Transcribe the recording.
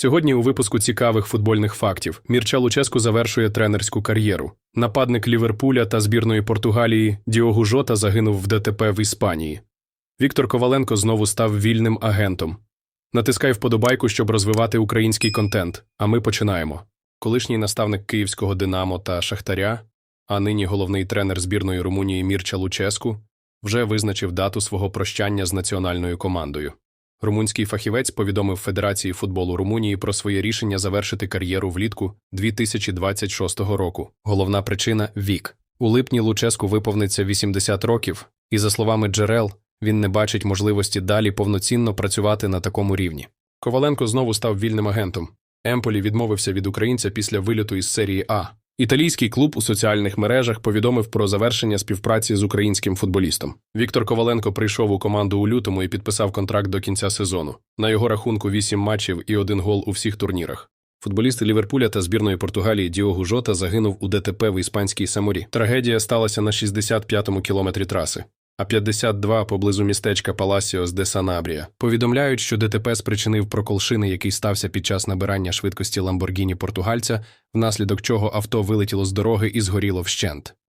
Сьогодні у випуску цікавих футбольних фактів Мірча Луческу завершує тренерську кар'єру. Нападник Ліверпуля та збірної Португалії Діогу Жота загинув в ДТП в Іспанії. Віктор Коваленко знову став вільним агентом. Натискай вподобайку, щоб розвивати український контент. А ми починаємо. Колишній наставник київського Динамо та Шахтаря, а нині головний тренер збірної Румунії Мірча Луческу, вже визначив дату свого прощання з національною командою. Румунський фахівець повідомив Федерації футболу Румунії про своє рішення завершити кар'єру влітку 2026 року. Головна причина вік. У липні Луческу виповниться 80 років, і, за словами джерел, він не бачить можливості далі повноцінно працювати на такому рівні. Коваленко знову став вільним агентом. Емполі відмовився від українця після виліту із серії А. Італійський клуб у соціальних мережах повідомив про завершення співпраці з українським футболістом. Віктор Коваленко прийшов у команду у лютому і підписав контракт до кінця сезону. На його рахунку 8 матчів і один гол у всіх турнірах. Футболіст Ліверпуля та збірної Португалії Діогу Жота загинув у ДТП в іспанській Саморі. Трагедія сталася на 65-му кілометрі траси. А 52 поблизу містечка Паласіос де Санабрія повідомляють, що ДТП спричинив прокол шини, який стався під час набирання швидкості Ламборгіні португальця, внаслідок чого авто вилетіло з дороги і згоріло вщент.